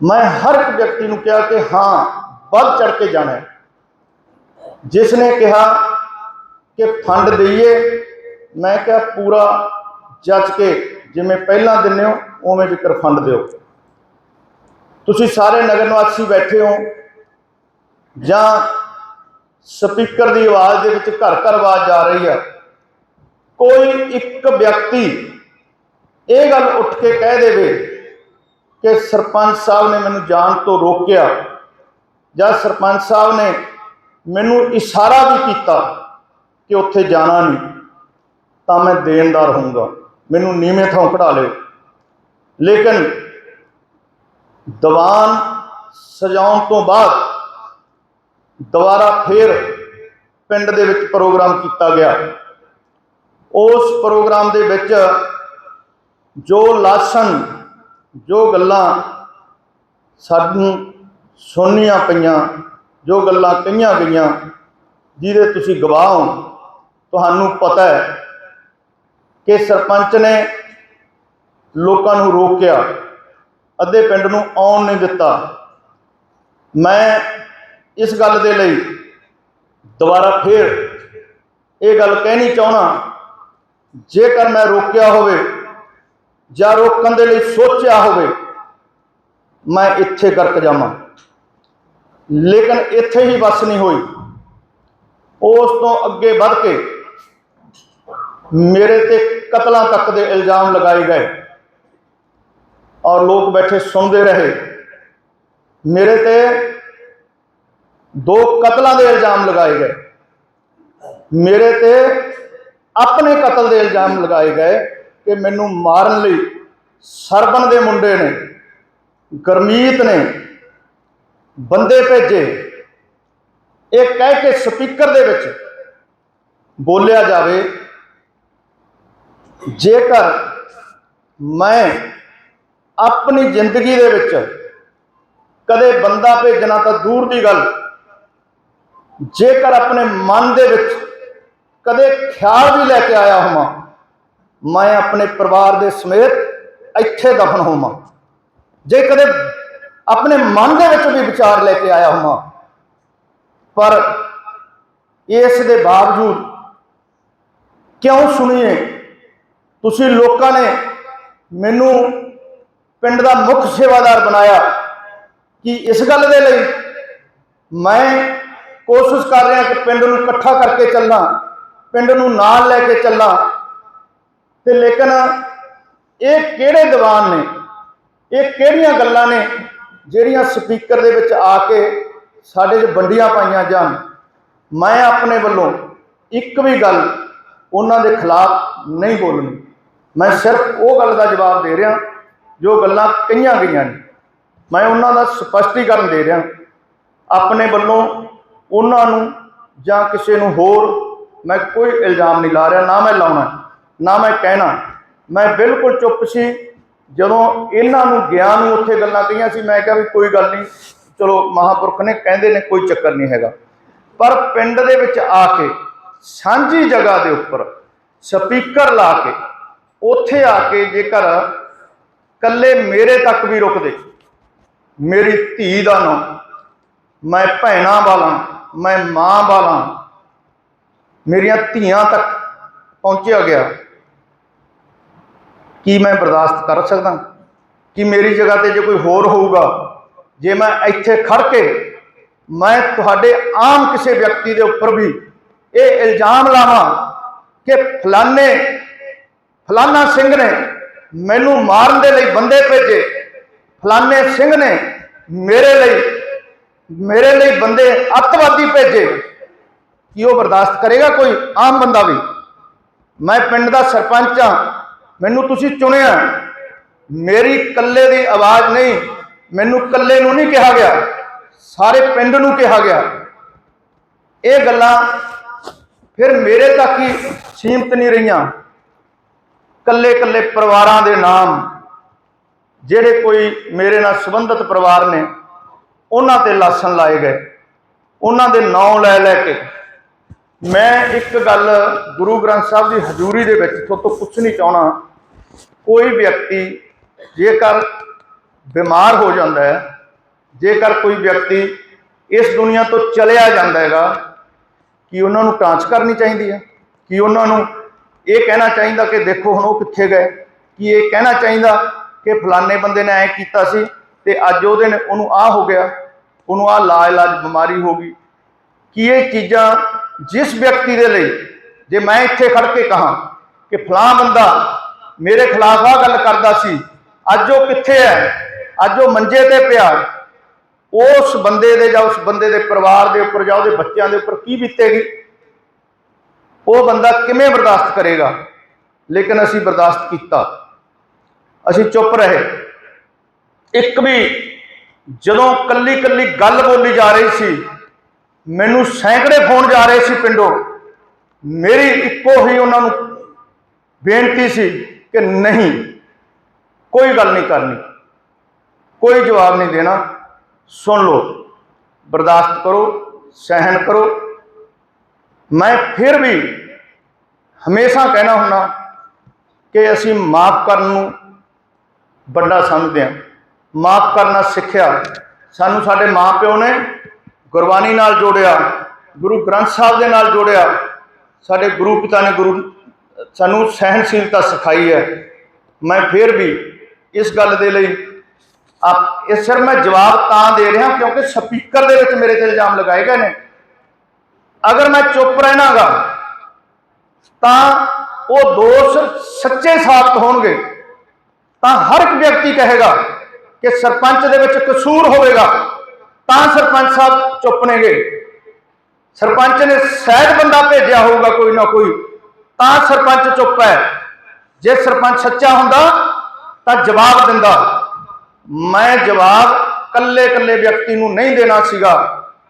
A: ਮੈਂ ਹਰ ਇੱਕ ਵਿਅਕਤੀ ਨੂੰ ਕਿਹਾ ਕਿ ਹਾਂ, ਵੱਧ ਚੜ ਕੇ ਜਾਣਾ ਹੈ। ਜਿਸ ਨੇ ਕਿਹਾ ਕਿ ਫੰਡ ਦਈਏ, ਮੈਂ ਕਿਹਾ ਪੂਰਾ ਜੱਜ ਕੇ ਜਿਵੇਂ ਪਹਿਲਾਂ ਦਿੰਦੇ ਹੋ, ਉਵੇਂ ਜ਼ਿਕਰ ਫੰਡ ਦਿਓ। ਤੁਸੀਂ ਸਾਰੇ ਨਗਰ ਨਿਵਾਸੀ ਬੈਠੇ ਹੋ ਜਾਂ ਸਪੀਕਰ ਦੀ ਆਵਾਜ਼ ਦੇ ਵਿੱਚ ਘਰ ਘਰ ਆਵਾਜ਼ ਜਾ ਰਹੀ ਹੈ। ਕੋਈ ਇੱਕ ਵਿਅਕਤੀ ਇਹ ਗੱਲ ਉੱਠ ਕੇ ਕਹਿ ਦੇਵੇ ਕਿ ਸਰਪੰਚ ਸਾਹਿਬ ਨੇ ਮੈਨੂੰ ਜਾਣ ਤੋਂ ਰੋਕਿਆ ਜਾਂ ਸਰਪੰਚ ਸਾਹਿਬ ਨੇ ਮੈਨੂੰ ਇਸ਼ਾਰਾ ਵੀ ਕੀਤਾ ਕਿ ਉੱਥੇ ਜਾਣਾ ਨਹੀਂ, ਤਾਂ ਮੈਂ ਦੇਣਦਾਰ ਹੋਊਂਗਾ। ਮੈਨੂੰ ਨੀਵੇਂ ਥਾਂ ਖੜਾ ਲਿਓ। ਲੇਕਿਨ ਦੀਵਾਨ ਸਜਾਉਣ ਤੋਂ ਬਾਅਦ ਦੁਬਾਰਾ ਫੇਰ ਪਿੰਡ ਦੇ ਵਿੱਚ ਪ੍ਰੋਗਰਾਮ ਕੀਤਾ ਗਿਆ। ਉਸ ਪ੍ਰੋਗਰਾਮ ਦੇ ਵਿੱਚ ਜੋ ਲਾਸਨ ਜੋ ਗੱਲਾਂ ਸਾਨੂੰ ਸੁਣਨੀਆਂ ਪਈਆਂ, ਜੋ ਗੱਲਾਂ ਕਹੀਆਂ ਗਈਆਂ, ਜਿਹਦੇ ਤੁਸੀਂ ਗਵਾਹ ਹੋ, ਤੁਹਾਨੂੰ ਪਤਾ ਹੈ ਕਿ ਸਰਪੰਚ ਨੇ ਲੋਕਾਂ ਨੂੰ ਰੋਕਿਆ, ਅੱਧੇ ਪਿੰਡ ਨੂੰ ਆਉਣ ਨਹੀਂ ਦਿੱਤਾ। ਮੈਂ ਇਸ ਗੱਲ ਦੇ ਲਈ ਦੁਬਾਰਾ ਫੇਰ ਇਹ ਗੱਲ ਕਹਿਣੀ ਚਾਹਣਾ ਜੇਕਰ ਮੈਂ ਰੋਕਿਆ ਹੋਵੇ ਜਾਂ ਰੋਕਣ ਦੇ ਲਈ ਸੋਚਿਆ ਹੋਵੇ, ਮੈਂ ਇੱਥੇ ਕਰਕ ਜਾਵਾਂ। ਲੇਕਿਨ ਇੱਥੇ ਹੀ ਬਸ ਨਹੀਂ ਹੋਈ। ਉਸ ਤੋਂ ਅੱਗੇ ਵੱਧ ਕੇ ਮੇਰੇ ਤੇ ਕਤਲਾਂ ਤੱਕ ਦੇ ਇਲਜ਼ਾਮ ਲਗਾਏ ਗਏ ਔਰ ਲੋਕ ਬੈਠੇ ਸੁਣਦੇ ਰਹੇ। ਮੇਰੇ ਤੇ ਦੋ ਕਤਲਾਂ ਦੇ ਇਲਜ਼ਾਮ ਲਗਾਏ ਗਏ। ਮੇਰੇ ਤੇ ਆਪਣੇ ਕਤਲ ਦੇ ਇਲਜ਼ਾਮ ਲਗਾਏ ਗਏ ਕਿ ਮੈਨੂੰ ਮਾਰਨ ਲਈ ਸਰਬਨ ਦੇ ਮੁੰਡੇ ਨੇ, ਗਰਮੀਤ ਨੇ ਬੰਦੇ ਭੇਜੇ। ਇਹ ਕਹਿ ਕੇ ਸਪੀਕਰ ਦੇ ਵਿੱਚ ਬੋਲਿਆ ਜਾਵੇ, ਜੇਕਰ ਮੈਂ ਆਪਣੀ ਜ਼ਿੰਦਗੀ ਦੇ ਵਿੱਚ ਕਦੇ ਬੰਦਾ ਭੇਜਣਾ ਤਾਂ ਦੂਰ ਦੀ ਗੱਲ। ਜੇਕਰ ਆਪਣੇ ਮਨ ਦੇ ਵਿੱਚ ਕਦੇ ਖਿਆਲ ਵੀ ਲੈ ਕੇ ਆਇਆ ਹੋਵਾਂ, ਮੈਂ ਆਪਣੇ ਪਰਿਵਾਰ ਦੇ ਸਮੇਤ ਇੱਥੇ ਦਫਨ ਹੋਵਾਂ। ਜੇ ਕਦੇ ਆਪਣੇ ਮਨ ਦੇ ਵਿੱਚ ਵੀ ਵਿਚਾਰ ਲੈ ਕੇ ਆਇਆ ਹੋਵਾਂ, ਪਰ ਇਸ ਦੇ ਬਾਵਜੂਦ ਕਿਉਂ ਸੁਣੀਏ, ਤੁਸੀਂ ਲੋਕਾਂ ਨੇ ਮੈਨੂੰ ਪਿੰਡ ਦਾ ਮੁੱਖ ਸੇਵਾਦਾਰ ਬਣਾਇਆ ਕਿ ਇਸ ਗੱਲ ਦੇ ਲਈ ਮੈਂ ਕੋਸ਼ਿਸ਼ ਕਰ ਰਿਹਾ ਕਿ ਪਿੰਡ ਨੂੰ ਇਕੱਠਾ ਕਰਕੇ ਚੱਲਾਂ, ਪਿੰਡ ਨੂੰ ਨਾਲ ਲੈ ਕੇ ਚੱਲਾਂ। ਤੇ ਲੇਕਿਨ ਇਹ ਕਿਹੜੇ ਦੀਵਾਨ ਨੇ? ਇਹ ਕਿਹੜੀਆਂ ਗੱਲਾਂ ਨੇ ਜਿਹੜੀਆਂ ਸਪੀਕਰ ਦੇ ਵਿੱਚ ਆ ਕੇ ਸਾਡੇ 'ਚ ਵੰਡੀਆਂ ਪਾਈਆਂ ਜਾਣ? ਮੈਂ ਆਪਣੇ ਵੱਲੋਂ ਇੱਕ ਵੀ ਗੱਲ ਉਹਨਾਂ ਦੇ ਖਿਲਾਫ ਨਹੀਂ ਬੋਲਣੀ। ਮੈਂ ਸਿਰਫ ਉਹ ਗੱਲ ਦਾ ਜਵਾਬ ਦੇ ਰਿਹਾ ਜੋ ਗੱਲਾਂ ਕਹੀਆਂ ਗਈਆਂ ਨੇ। ਮੈਂ ਉਹਨਾਂ ਦਾ ਸਪਸ਼ਟੀਕਰਨ ਦੇ ਰਿਹਾ। ਆਪਣੇ ਵੱਲੋਂ ਉਹਨਾਂ ਨੂੰ ਜਾਂ ਕਿਸੇ ਨੂੰ ਹੋਰ ਮੈਂ ਕੋਈ ਇਲਜ਼ਾਮ ਨਹੀਂ ਲਾ ਰਿਹਾ, ਨਾ ਮੈਂ ਲਾਉਣਾ, ਨਾ ਮੈਂ ਕਹਿਣਾ। ਮੈਂ ਬਿਲਕੁਲ ਚੁੱਪ ਸੀ। ਜਦੋਂ ਇਹਨਾਂ ਨੂੰ ਗਿਆਨ ਨੂੰ ਉੱਥੇ ਗੱਲਾਂ ਕਹੀਆਂ ਸੀ, ਮੈਂ ਕਿਹਾ ਵੀ ਕੋਈ ਗੱਲ ਨਹੀਂ, ਚਲੋ ਮਹਾਪੁਰਖ ਨੇ, ਕਹਿੰਦੇ ਨੇ ਕੋਈ ਚੱਕਰ ਨਹੀਂ ਹੈਗਾ। ਪਰ ਪਿੰਡ ਦੇ ਵਿੱਚ ਆ ਕੇ, ਸਾਂਝੀ ਜਗ੍ਹਾ ਦੇ ਉੱਪਰ ਸਪੀਕਰ ਲਾ ਕੇ, ਉੱਥੇ ਆ ਕੇ ਜੇਕਰ ਕੱਲੇ ਮੇਰੇ ਤੱਕ ਵੀ ਰੁਕਦੇ, ਮੇਰੀ ਧੀ ਦਾ ਨਾਮ ਮੈਂ ਭੈਣਾਂ ਵਾਲਾ, ਮੈਂ ਮਾਂ ਵਾਲਾ, ਮੇਰੀਆਂ ਧੀਆਂ ਤੱਕ ਪਹੁੰਚਿਆ ਗਿਆ। ਕੀ ਮੈਂ ਬਰਦਾਸ਼ਤ ਕਰ ਸਕਦਾ? ਕਿ ਮੇਰੀ ਜਗ੍ਹਾ ਤੇ ਜੇ ਕੋਈ ਹੋਰ ਹੋਊਗਾ, ਜੇ ਮੈਂ ਇੱਥੇ ਖੜ ਕੇ ਮੈਂ ਤੁਹਾਡੇ ਆਮ ਕਿਸੇ ਵਿਅਕਤੀ ਦੇ ਉੱਪਰ ਵੀ ਇਹ ਇਲਜ਼ਾਮ ਲਾਵਾਂ ਕਿ ਫਲਾਣੇ, ਫਲਾਣਾ ਸਿੰਘ ਨੇ ਮੈਨੂੰ ਮਾਰਨ ਦੇ ਲਈ ਬੰਦੇ ਭੇਜੇ। ਫਲਾਣੇ ਸਿੰਘ ਨੇ ਮੇਰੇ ਲਈ ਮੇਰੇ ਲਈ ਬੰਦੇ ਅੱਤਵਾਦੀ ਭੇਜੇ। ਕੀ ਉਹ ਬਰਦਾਸ਼ਤ ਕਰੇਗਾ ਕੋਈ ਆਮ ਬੰਦਾ ਵੀ? ਮੈਂ ਪਿੰਡ ਦਾ ਸਰਪੰਚ ਆ ਮੈਨੂੰ ਤੁਸੀਂ ਚੁਣਿਆ। ਮੇਰੀ ਇਕੱਲੇ ਦੀ ਆਵਾਜ਼ ਨਹੀਂ, ਮੈਨੂੰ ਇਕੱਲੇ ਨੂੰ ਨਹੀਂ ਕਿਹਾ ਗਿਆ। ਸਾਰੇ ਪਿੰਡ ਨੂੰ ਕਿਹਾ ਗਿਆ। ਇਹ ਗੱਲਾਂ ਫਿਰ ਮੇਰੇ ਤੱਕ ਹੀ ਸੀਮਤ ਨਹੀਂ ਰਹੀਆਂ। ਕੱਲੇ ਕੱਲੇ ਪਰਿਵਾਰਾਂ ਦੇ ਨਾਮ, ਜਿਹੜੇ ਕੋਈ ਮੇਰੇ ਨਾਲ ਸੰਬੰਧਿਤ ਪਰਿਵਾਰ ਨੇ ਉਹਨਾਂ ਤੇ ਲਾਸਨ ਲਾਏ ਗਏ। ਉਹਨਾਂ ਦੇ ਨਾਂ ਲੈ ਲੈ ਕੇ ਮੈਂ ਇੱਕ ਗੱਲ ਗੁਰੂ ਗ੍ਰੰਥ ਸਾਹਿਬ ਦੀ ਹਜ਼ੂਰੀ ਦੇ ਵਿੱਚ ਤੁਹਾਡੇ ਤੋਂ ਪੁੱਛਣੀ ਚਾਹਣਾ ਕੋਈ ਵਿਅਕਤੀ ਜੇਕਰ ਬਿਮਾਰ ਹੋ ਜਾਂਦਾ ਹੈ, ਜੇਕਰ ਕੋਈ ਵਿਅਕਤੀ ਇਸ ਦੁਨੀਆ ਤੋਂ ਚਲਿਆ ਜਾਂਦਾ ਹੈਗਾ, ਕਿ ਉਹਨਾਂ ਨੂੰ ਟਾਂਚ ਕਰਨੀ ਚਾਹੀਦੀ ਹੈ? ਕਿ ਉਹਨਾਂ ਨੂੰ ਇਹ ਕਹਿਣਾ ਚਾਹੀਦਾ ਕਿ ਦੇਖੋ ਹੁਣ ਉਹ ਕਿੱਥੇ ਗਏ? ਕੀ ਇਹ ਕਹਿਣਾ ਚਾਹੀਦਾ ਕਿ ਫਲਾਣੇ ਬੰਦੇ ਨੇ ਐ ਕੀਤਾ ਸੀ ਤੇ ਅੱਜ ਉਹਦੇ ਨੇ ਉਹਨੂੰ ਆ ਹੋ ਗਿਆ? ਉਹਨੂੰ ਆ ਲਾ ਇਲਾਜ ਬਿਮਾਰੀ ਹੋ ਗਈ। ਕੀ ਇਹ ਚੀਜ਼ਾਂ ਜਿਸ ਵਿਅਕਤੀ ਦੇ ਲਈ, ਜੇ ਮੈਂ ਇੱਥੇ ਖੜ ਕੇ ਕਹਾ ਕਿ ਫਲਾਂ ਬੰਦਾ ਮੇਰੇ ਖਿਲਾਫ ਆ ਗੱਲ ਕਰਦਾ ਸੀ, ਅੱਜ ਉਹ ਕਿੱਥੇ ਹੈ? ਅੱਜ ਉਹ ਮੰਜੇ ਤੇ ਪਿਆ। ਉਸ ਬੰਦੇ ਦੇ ਜਾਂ ਉਸ ਬੰਦੇ ਦੇ ਪਰਿਵਾਰ ਦੇ ਉੱਪਰ ਜਾਂ ਉਹਦੇ ਬੱਚਿਆਂ ਦੇ ਉੱਪਰ ਕੀ ਬੀਤੇਗੀ? ਉਹ ਬੰਦਾ ਕਿਵੇਂ ਬਰਦਾਸ਼ਤ ਕਰੇਗਾ? ਲੇਕਿਨ ਅਸੀਂ ਬਰਦਾਸ਼ਤ ਕੀਤਾ। ਅਸੀਂ ਚੁੱਪ ਰਹੇ। ਇੱਕ ਵੀ ਜਦੋਂ ਕੱਲੀ ਕੱਲੀ ਗੱਲ ਬੋਲੀ ਜਾ ਰਹੀ ਸੀ, ਮੈਨੂੰ ਸੈਂਕੜੇ ਫੋਨ ਜਾ ਰਹੇ ਸੀ ਪਿੰਡੋਂ। ਮੇਰੀ ਇੱਕੋ ਹੀ ਉਹਨਾਂ ਨੂੰ ਬੇਨਤੀ ਸੀ ਕਿ ਨਹੀਂ, ਕੋਈ ਗੱਲ ਨਹੀਂ ਕਰਨੀ, ਕੋਈ ਜਵਾਬ ਨਹੀਂ ਦੇਣਾ। ਸੁਣ ਲਓ, ਬਰਦਾਸ਼ਤ ਕਰੋ, ਸਹਿਣ ਕਰੋ। ਮੈਂ ਫਿਰ ਵੀ ਹਮੇਸ਼ਾ ਕਹਿਣਾ ਹੁੰਦਾ ਕਿ ਅਸੀਂ ਮਾਫ ਕਰਨ ਨੂੰ ਵੱਡਾ ਸਮਝਦੇ ਹਾਂ। ਮਾਫ ਕਰਨਾ ਸਿੱਖਿਆ। ਸਾਨੂੰ ਸਾਡੇ ਮਾਪਿਓ ਨੇ ਗੁਰਬਾਣੀ ਨਾਲ ਜੋੜਿਆ, ਗੁਰੂ ਗ੍ਰੰਥ ਸਾਹਿਬ ਦੇ ਨਾਲ ਜੋੜਿਆ। ਸਾਡੇ ਗੁਰੂ ਪਿਤਾ ਨੇ ਗੁਰੂ, ਸਾਨੂੰ ਸਹਿਨਸ਼ੀਲਤਾ ਸਿਖਾਈ ਹੈ। ਮੈਂ ਫਿਰ ਵੀ ਇਸ ਗੱਲ ਦੇ ਲਈ ਆਪ, ਇਹ ਸਿਰ ਮੈਂ ਜਵਾਬ ਤਾਂ ਦੇ ਰਿਹਾ ਕਿਉਂਕਿ ਸਪੀਕਰ ਦੇ ਵਿੱਚ ਮੇਰੇ ਤੇ ਇਲਜ਼ਾਮ ਲਗਾਏ ਗਏ ਨੇ। ਅਗਰ ਮੈਂ ਚੁੱਪ ਰਹਿਣਾਗਾ, ਤਾਂ ਉਹ ਦੋਸ਼ ਸੱਚੇ ਸਾਬਤ ਹੋਣਗੇ। ਤਾਂ ਹਰ ਇੱਕ ਵਿਅਕਤੀ ਕਹੇਗਾ ਕਿ ਸਰਪੰਚ ਦੇ ਵਿੱਚ ਕਸੂਰ ਹੋਵੇਗਾ, ਤਾਂ ਸਰਪੰਚ ਸਾਹਿਬ ਚੁੱਪ ਨੇਗੇ। ਸਰਪੰਚ ਨੇ ਸਹਿਜ ਬੰਦਾ ਭੇਜਿਆ ਹੋਊਗਾ ਕੋਈ ਨਾ ਕੋਈ, ਤਾਂ ਸਰਪੰਚ ਚੁੱਪ ਹੈ। ਜੇ ਸਰਪੰਚ ਸੱਚਾ ਹੁੰਦਾ, ਤਾਂ ਜਵਾਬ ਦਿੰਦਾ। ਮੈਂ ਜਵਾਬ ਕੱਲੇ ਕੱਲੇ ਵਿਅਕਤੀ ਨੂੰ ਨਹੀਂ ਦੇਣਾ ਸੀਗਾ।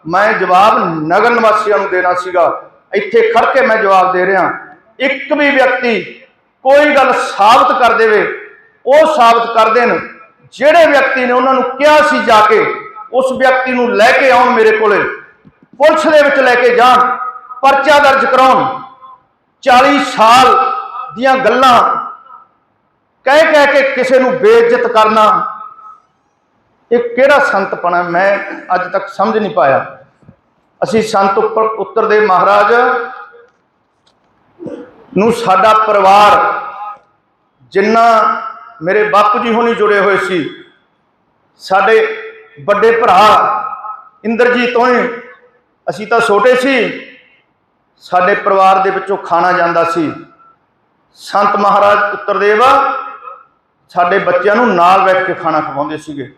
A: ਮੈਂ ਜਵਾਬ ਨਗਰ ਨਿਵਾਸੀਆਂ ਨੂੰ ਦੇਣਾ ਸੀਗਾ। ਇੱਥੇ ਖੜ ਕੇ ਮੈਂ ਜਵਾਬ ਦੇ ਰਿਹਾ। ਇੱਕ ਵੀ ਵਿਅਕਤੀ ਕੋਈ ਗੱਲ ਸਾਬਤ ਕਰ ਦੇਵੇ, ਉਹ ਸਾਬਤ ਕਰ ਦੇਣ। ਜਿਹੜੇ ਵਿਅਕਤੀ ਨੇ ਉਹਨਾਂ ਨੂੰ ਕਿਹਾ ਸੀ ਜਾ ਕੇ, ਉਸ ਵਿਅਕਤੀ ਨੂੰ ਲੈ ਕੇ ਆਉਣ ਮੇਰੇ ਕੋਲੇ। ਪੁਲਿਸ ਦੇ ਵਿੱਚ ਲੈ ਕੇ ਜਾਣ, ਪਰਚਾ ਦਰਜ ਕਰਾਉਣ। 40 ਸਾਲ ਦੀਆਂ ਗੱਲਾਂ ਕਹਿ ਕਹਿ ਕੇ ਕਿਸੇ ਨੂੰ ਬੇਇੱਜ਼ਤ ਕਰਨਾ, ਇਹ ਕਿਹੜਾ ਸੰਤਪਣਾ ਮੈਂ ਅੱਜ ਤੱਕ ਸਮਝ ਨਹੀਂ ਪਾਇਆ। ਅਸੀਂ ਸੰਤ ਉੱਪਰ ਉੱਤਰ ਦੇ ਮਹਾਰਾਜ ਨੂੰ ਸਾਡਾ ਪਰਿਵਾਰ ਜਿੰਨਾ ਮੇਰੇ ਬਾਪੂ ਜੀ ਹੁਣੀ ਜੁੜੇ ਹੋਏ ਸੀ। ਸਾਡੇ ਵੱਡੇ ਭਰਾ ਇੰਦਰਜੀਤ ਤੋਂ ਅਸੀਂ ਤਾਂ ਛੋਟੇ ਸੀ। ਸਾਡੇ ਪਰਿਵਾਰ ਦੇ ਵਿੱਚੋਂ ਖਾਣਾ ਜਾਂਦਾ ਸੀ। ਸੰਤ ਮਹਾਰਾਜ ਉੱਤਰਦੇਵ ਸਾਡੇ ਬੱਚਿਆਂ ਨੂੰ ਨਾਲ ਬੈਠ ਕੇ ਖਾਣਾ ਖਵਾਉਂਦੇ ਸੀਗੇ।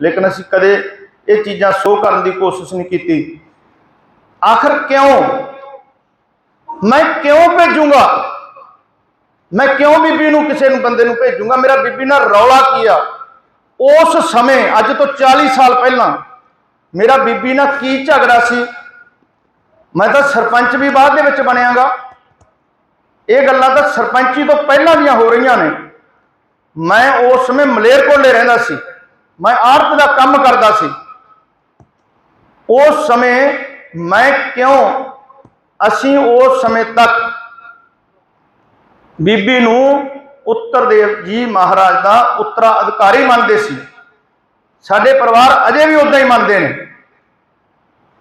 A: ਲੇਕਿਨ ਅਸੀਂ ਕਦੇ ਇਹ ਚੀਜ਼ਾਂ ਸੋ ਕਰਨ ਦੀ ਕੋਸ਼ਿਸ਼ ਨਹੀਂ ਕੀਤੀ। ਆਖਰ ਕਿਉਂ? ਮੈਂ ਕਿਉਂ ਭੇਜੂੰਗਾ? ਮੈਂ ਕਿਉਂ ਬੀਬੀ ਨੂੰ ਕਿਸੇ ਨੂੰ ਬੰਦੇ ਨੂੰ ਭੇਜੂੰਗਾ? ਮੇਰਾ ਬੀਬੀ ਨਾਲ ਰੌਲਾ ਕੀ ਆ? ਉਸ ਸਮੇਂ, ਅੱਜ ਤੋਂ 40 ਸਾਲ ਪਹਿਲਾਂ, ਮੇਰਾ ਬੀਬੀ ਨਾਲ ਕੀ ਝਗੜਾ ਸੀ? ਮੈਂ ਤਾਂ ਸਰਪੰਚ ਵੀ ਬਾਅਦ ਦੇ ਵਿੱਚ ਬਣਿਆਗਾ। ਇਹ ਗੱਲਾਂ ਤਾਂ ਸਰਪੰਚੀ ਤੋਂ ਪਹਿਲਾਂ ਦੀਆਂ ਹੋ ਰਹੀਆਂ ਨੇ। ਮੈਂ ਉਸ ਸਮੇਂ ਮਲੇਰਕੋਟਲੇ ਰਹਿੰਦਾ ਸੀ। ਮੈਂ ਆੜਤ ਦਾ ਕੰਮ ਕਰਦਾ ਸੀ। ਉਸ ਸਮੇਂ ਮੈਂ ਕਿਉਂ? ਅਸੀਂ ਉਸ ਸਮੇਂ ਤੱਕ ਬੀਬੀ ਨੂੰ ਉੱਤਰ ਦੇਵ ਜੀ ਮਹਾਰਾਜ ਦਾ ਉੱਤਰਾ ਅਧਿਕਾਰੀ ਮੰਨਦੇ ਸੀ। ਸਾਡੇ ਪਰਿਵਾਰ ਅਜੇ ਵੀ ਉਦਾਂ ਹੀ ਮੰਨਦੇ ਨੇ।